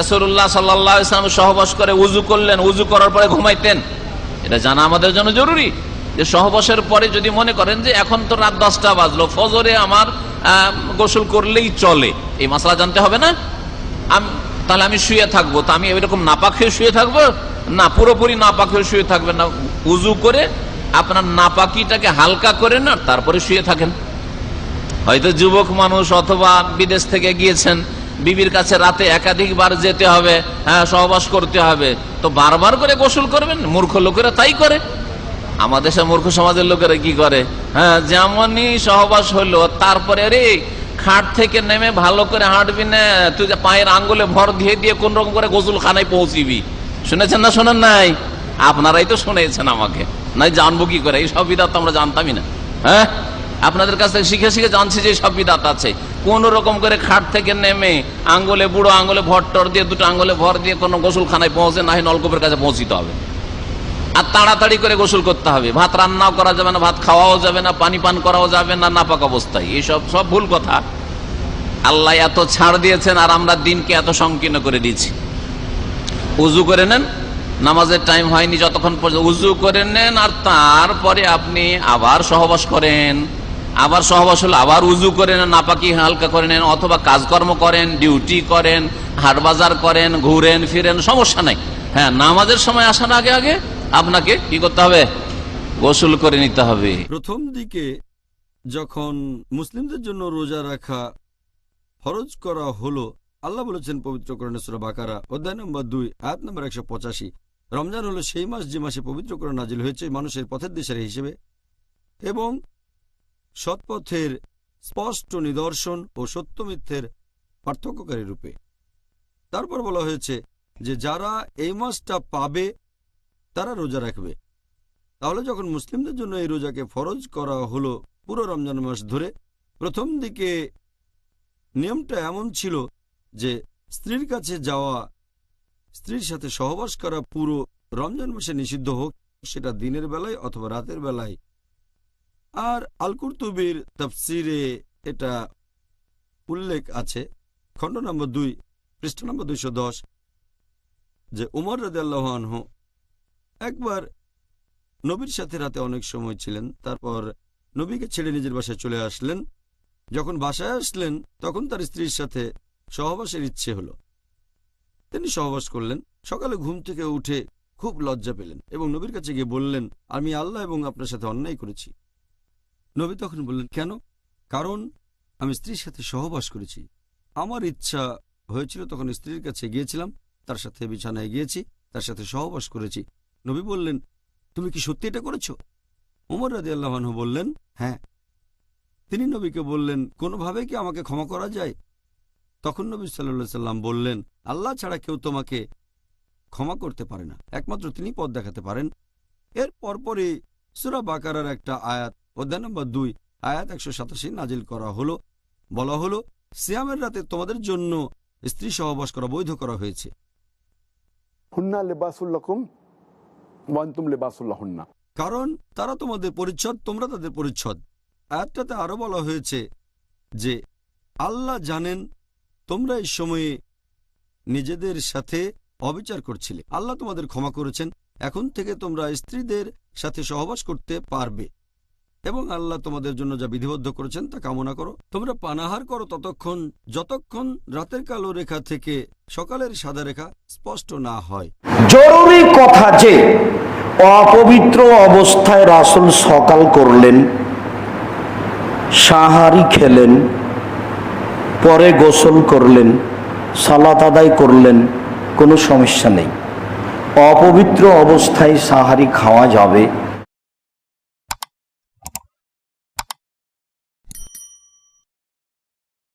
রসুল্লাহ সাল্লাহ ইসলাম সহবাস করে উজু করলেন উজু করার পরে ঘুমাইতেন। এটা জানা আমাদের জন্য জরুরি যে সহবাসের পরে যদি মনে করেন যে এখন তো রাত দশটা বাজলো, ফজরে আমার গোসল করলেই চলে। এই মশলা জানতে হবে না? তাহলে আমি শুয়ে থাকব। তো আমি এরকম নাপাক হয়ে শুয়ে থাকব? না, পুরোপুরি নাপাক হয়ে শুয়ে থাকবেন না। উজু করে আপনার নাপাকিটাকে হালকা করে না, তারপরে শুয়ে থাকেন। হয়তো যুবক মানুষ অথবা বিদেশ থেকে গিয়েছেন বিবির কাছে রাতে একাধিকবার যেতে হবে হ্যাঁ সহবাস করতে হবে। তো বারবার করে গোসল করবেন? মূর্খ লোকেরা তাই করে। আমাদের সে মূর্খ সমাজের লোকেরা কি করে? হ্যাঁ যেমনই সহবাস হলো, তারপরে রে খাট থেকে নেমে ভালো করে হাঁটবি না, তুই পায়ের আঙ্গুলে ভর দিয়ে দিয়ে কোন রকম করে গোসল খানায় পৌঁছিবি। শুনেছেন না, শোনেন নাই? আপনারাই তো শুনেছেন আমাকে। নাই, জানব কি করে? এই সব তো আমরা জানতামই না। হ্যাঁ? আপনাদের কাছ থেকে শিখে শিখে জানছি যে সব বিদাত আছে। কোন রকম করে খাট থেকে নেমে আঙ্গুলে বুড়ো আঙ্গুলে ভর টর দিয়ে দুটো আঙ্গুলে ভর দিয়ে কোনো গোসলখানায় পৌঁছে, না হয় নলকূপের কাছে পৌঁছিতে হবে। আর তাড়াতাড়ি করে গোসল করতে হবে। ভাত রান্নাও করা যাবে না, ভাত খাওয়াও যাবে না, পানি পান করাও যাবে না, নাপাক অবস্থায়। এইসব সব ভুল কথা। আল্লাহ এত ছাড় দিয়েছেন আর আমরা দিনকে এত সংকীর্ণ করে দিয়েছি। উজু করে নেন, নামাজের টাইম হয়নি, যতক্ষণ পর্যন্ত উজু করে নেন, আর তারপরে আপনি আবার সহবাস করেন। আবার সহবাস হলে, আবার উজু করে নেন নাপাকি হালকা করে নেন, অথবা কাজকর্ম করেন, ডিউটি করেন, হাট বাজার করেন, ঘুরেন, ফিরেন, সমস্যা নাই। হ্যাঁ নামাজের সময় আসার আগে আগে আপনাকে কি করতে হবে? গোসল করে নিতে হবে। প্রথম দিকে যখন মুসলিমদের জন্য রোজা রাখা ফরজ করা হলো, আল্লাহ বলেছেন পবিত্র করণেশ্বর বাকারা, অধ্যায় নম্বর দুই, আয়াত নম্বর একশো পঁচাশি। রমজান হলো সেই মাস যে মাসে পবিত্রকরণ নাজিল হয়েছে মানুষের পথের দিশারি হিসেবে। এবং সৎপথের স্পষ্ট নিদর্শন ও সত্য মিথ্যের পার্থক্যকারী রূপে। তারপর বলা হয়েছে যে যারা এই মাসটা পাবে, তারা রোজা রাখবে। তাহলে যখন মুসলিমদের জন্য এই রোজাকে ফরজ করা হলো পুরো রমজান মাস ধরে, প্রথম দিকে নিয়মটা এমন ছিল যে স্ত্রীর কাছে যাওয়া, স্ত্রীর সাথে সহবাস করা পুরো রমজান মাসে নিষিদ্ধ হোক, সেটা দিনের বেলায় অথবা রাতের বেলায় আর আলকুরতুবির তফসিরে এটা উল্লেখ আছে, খণ্ড নম্বর দুই, পৃষ্ঠ নম্বর দুইশো দশ, যে উমর রাদে আল্লাহ একবার নবীর সাথে রাতে অনেক সময় ছিলেন, তারপর নবীকে ছেড়ে নিজের বাসায় চলে আসলেন। যখন বাসায় আসলেন, তখন তার স্ত্রীর সাথে সহবাসের ইচ্ছে হলো। তিনি সহবাস করলেন, সকালে ঘুম থেকে উঠে খুব লজ্জা পেলেন এবং নবীর কাছে গিয়ে বললেন, আমি আল্লাহ এবং আপনার সাথে অন্যায় করেছি। নবী তখন বললেন, কেন? কারণ আমি স্ত্রীর সাথে সহবাস করেছি। আমার ইচ্ছা হয়েছিল তখন স্ত্রীর কাছে গিয়েছিলাম, তার সাথে বিছানায় গিয়েছি, তার সাথে সহবাস করেছি। নবী বললেন, তুমি কি সত্যি এটা করেছ? উমর রাজি আল্লাহানহু বললেন হ্যাঁ। তিনি নবীকে বললেন, কোনোভাবে কি আমাকে ক্ষমা করা যায়? তখন নবী সাল্লা সাল্লাম বললেন, আল্লাহ ছাড়া কেউ তোমাকে ক্ষমা করতে পারে না। একমাত্র তিনি পথ দেখাতে পারেন। এর পরপরই সুরা বাকারার একটা আয়াত অধ্যায় নম্বর দুই আয়াত একশো সাতাশি নাজিল করা হলো। বলা হলো সিয়ামের রাতে তোমাদের জন্য স্ত্রী সহবাস করা বৈধ করা হয়েছে। হুন্না লেবাসুল্লাকুম ওয়ান্তুম লেবাসুল্লাহুন্না কারণ তারা তোমাদের পরিচ্ছদ তোমরা তাদের পরিচ্ছদ। আয়াতটাতে আরও বলা হয়েছে যে আল্লাহ জানেন তোমরা এই সময়ে নিজেদের সাথে অবিচার করছিলে। আল্লাহ তোমাদের ক্ষমা করেছেন। এখন থেকে তোমরা স্ত্রীদের সাথে সহবাস করতে পারবে। এবং আল্লাহ তোমাদের জন্য যা বিধিবদ্ধ করেছেন তা কামনা করো। তোমরা পানাহার করো ততক্ষণ, যতক্ষণ রাতের কালো রেখা থেকে সকালের সাদা রেখা স্পষ্ট না হয়। জরুরি কথা যে, অপবিত্র অবস্থায় রাসুল সকাল করলেন, সাহারি খেলেন, পরে গোসল করলেন, সালাত আদায় করলেন, কোনো সমস্যা নেই। অপবিত্র অবস্থায় সাহারি খাওয়া যাবে